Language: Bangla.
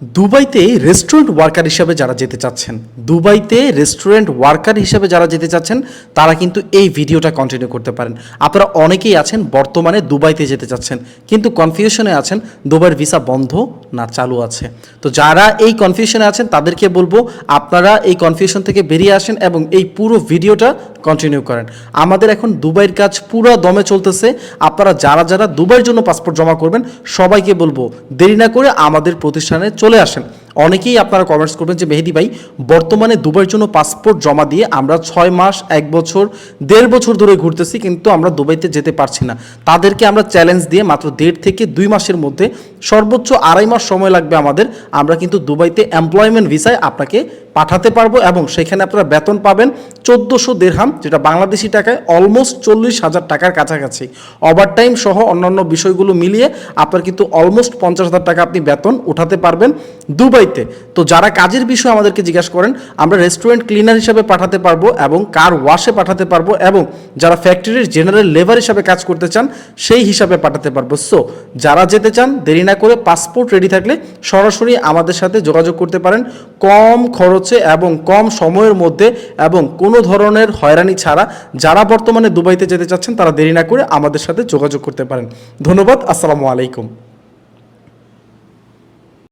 দুবাইতে রেস্টুরেন্ট ওয়ার্কার হিসাবে যারা যেতে চাচ্ছেন, দুবাইতে রেস্টুরেন্ট ওয়ার্কার হিসাবে যারা যেতে চাচ্ছেন, তারা কিন্তু এই ভিডিওটা কন্টিনিউ করতে পারেন। আপনারা অনেকেই আছেন, বর্তমানে দুবাইতে যেতে চাচ্ছেন, কিন্তু কনফিউশনে আছেন, দুবাইয়ের ভিসা বন্ধ না চালু আছে। তো যারা এই কনফিউশনে আছেন, তাদেরকে বলব, আপনারা এই কনফিউশন থেকে বেরিয়ে আসেন এবং এই পুরো ভিডিওটা কন্টিনিউ করেন। আমাদের এখন দুবাইয়ের কাজ পুরো দমে চলতেছে। আপনারা যারা যারা দুবাইয়ের জন্য পাসপোর্ট জমা করবেন, সবাইকে বলব, দেরি না করে আমাদের প্রতিষ্ঠানে চলে আসেন। অনেকেই আপনারা কমেন্টস করবেন যে, মেহেদি ভাই, বর্তমানে দুবাইয়ের জন্য পাসপোর্ট জমা দিয়ে আমরা ছয় মাস, এক বছর, দেড় বছর ধরে ঘুরতেছি, কিন্তু আমরা দুবাইতে যেতে পারছি না। তাদেরকে আমরা চ্যালেঞ্জ দিয়ে মাত্র দেড় থেকে দুই মাসের মধ্যে সর্বোচ্চ আড়াই মাস সময় লাগবে আমাদের। আমরা কিন্তু দুবাইতে এমপ্লয়মেন্ট ভিসায় আপনাকে পাঠাতে পারব এবং সেখানে আপনারা বেতন পাবেন চোদ্দোশো দেড়হাম, যেটা বাংলাদেশি টাকায় অলমোস্ট চল্লিশ হাজার টাকার কাছাকাছি। ওভারটাইম সহ অন্যান্য বিষয়গুলো মিলিয়ে আপনার কিন্তু অলমোস্ট পঞ্চাশ হাজার টাকা আপনি বেতন উঠাতে পারবেন দুবাইতে। তো যারা কাজের বিষয়ে আমাদেরকে জিজ্ঞাসা করেন, আমরা রেস্টুরেন্ট ক্লিনার হিসাবে পাঠাতে পারব এবং কার ওয়াশে পাঠাতে পারব এবং যারা ফ্যাক্টরির জেনারেল লেবার হিসাবে কাজ করতে চান, সেই হিসাবে পাঠাতে পারব। সো যারা যেতে চান, দেরি না করে পাসপোর্ট রেডি থাকলে সরাসরি আমাদের সাথে যোগাযোগ করতে পারেন। কম খরচে এবং কম সময়ের মধ্যে এবং কোনো ধরনের হয়রানি ছাড়া যারা বর্তমানে দুবাইতে যেতে চাচ্ছেন তারা দেরি না করে আমাদের সাথে যোগাযোগ করতে পারেন। ধন্যবাদ, আসসালামু আলাইকুম।